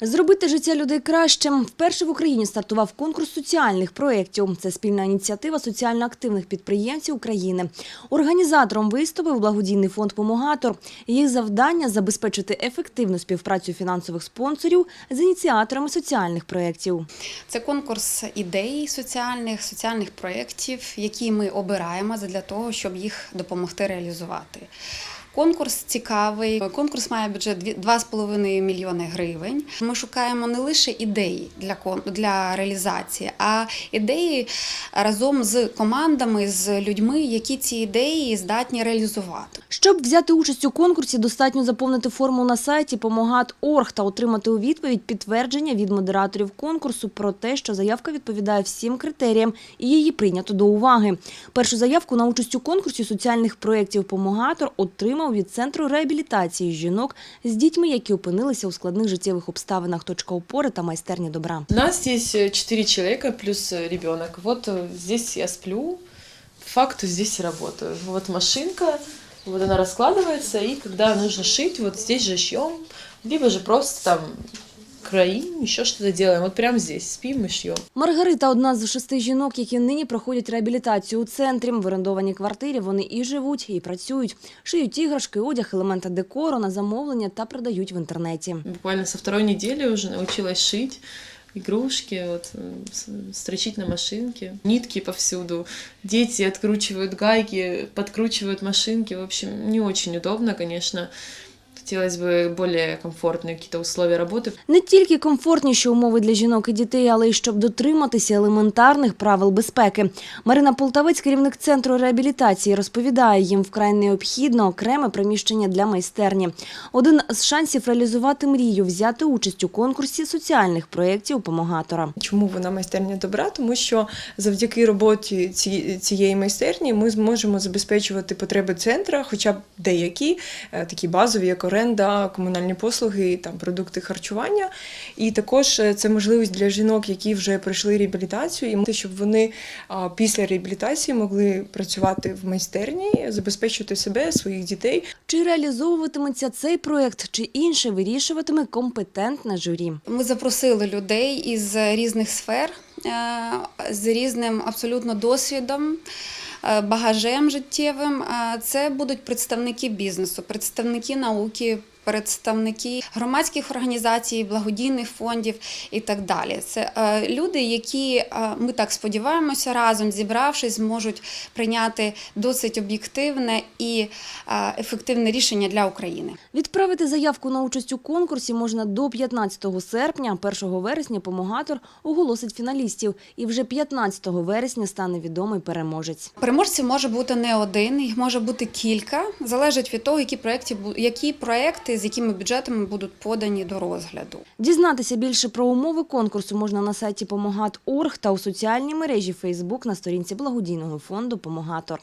Зробити життя людей кращим. Вперше в Україні стартував конкурс соціальних проєктів. Це спільна ініціатива соціально активних підприємців України. Організатором виступив благодійний фонд «Помогатор». Їх завдання – забезпечити ефективну співпрацю фінансових спонсорів з ініціаторами соціальних проєктів. Це конкурс ідей соціальних, соціальних проєктів, які ми обираємо для того, щоб їх допомогти реалізувати. Конкурс цікавий. Конкурс має бюджет дві- 2,5 мільйони гривень. Ми шукаємо не лише ідеї для для реалізації, а ідеї разом з командами, з людьми, які ці ідеї здатні реалізувати. Щоб взяти участь у конкурсі, достатньо заповнити форму на сайті «Помогат.орг» та отримати у відповідь підтвердження від модераторів конкурсу про те, що заявка відповідає всім критеріям і її прийнято до уваги. Першу заявку на участь у конкурсі соціальних проєктів «Помогатор» отримав від Центру реабілітації жінок з дітьми, які опинилися у складних життєвих обставинах «Точка опори» та майстерні добра. У нас здесь э, четыре человека плюс э, ребенок. Вот э, здесь я сплю, факт здесь работаю. Вот машинка, вот она раскладывается, и когда нужно шить, вот здесь же шьем, либо же просто там кроим, еще что-то делаем. Вот прямо здесь спим и шьем. Маргарита – одна з шести жінок, які нині проходять реабілітацію у центрі. В орендованій квартирі вони і живуть, і працюють. Шиють іграшки, одяг, елементи декору на замовлення та продають в інтернеті. Буквально со второй недели уже научилась шить игрушки, вот, э, строчить на машинке. Нитки повсюду. Дети откручивают гайки, подкручивают машинки. В общем, не очень удобно, конечно Хотелось бы более комфортные какие-то условия работы. Не тільки комфортніші умови для жінок і дітей, але й щоб дотриматися елементарних правил безпеки. Марина Полтавець, керівник центру реабілітації, розповідає, їм вкрай необхідно окреме приміщення для майстерні. Один з шансів реалізувати мрію – взяти участь у конкурсі соціальних проєктів «Помогатора». Чому вона майстерня добра? Тому що завдяки роботі ці- цієї майстерні ми зможемо забезпечувати потреби центра, хоча б деякі е, такі базові, як оренда, комунальні послуги, там продукти харчування. І також е, це можливість для жінок, які вже пройшли реабілітацію, і щоб вони після реабілітації могли працювати в майстерні, забезпечувати себе, своїх дітей. Чи реалізовуватиметься цей проєкт, чи інше вирішуватиме компетентне журі. Ми запросили людей із різних сфер, е, з різним абсолютно досвідом. Е, Багажем життєвим це будуть представники бізнесу, представники науки, представники громадських організацій, благодійних фондів і так далі. Це е, люди, які е, ми так сподіваємося, разом зібравшись, зможуть прийняти досить об'єктивне і е, ефективне рішення для України. Відправити заявку на участь у конкурсі можна до 15 серпня. 1 вересня «Помогатор» оголосить фіналістів. І вже 15 вересня стане відомий переможець. Переможців може бути не один, їх може бути кілька. Залежить від того, які проекти які проекти з якими бюджетами будуть подані до розгляду. Дізнатися більше про умови конкурсу можна на сайті «Помогат.орг» та у соціальній мережі Facebook на сторінці благодійного фонду «Помогатор».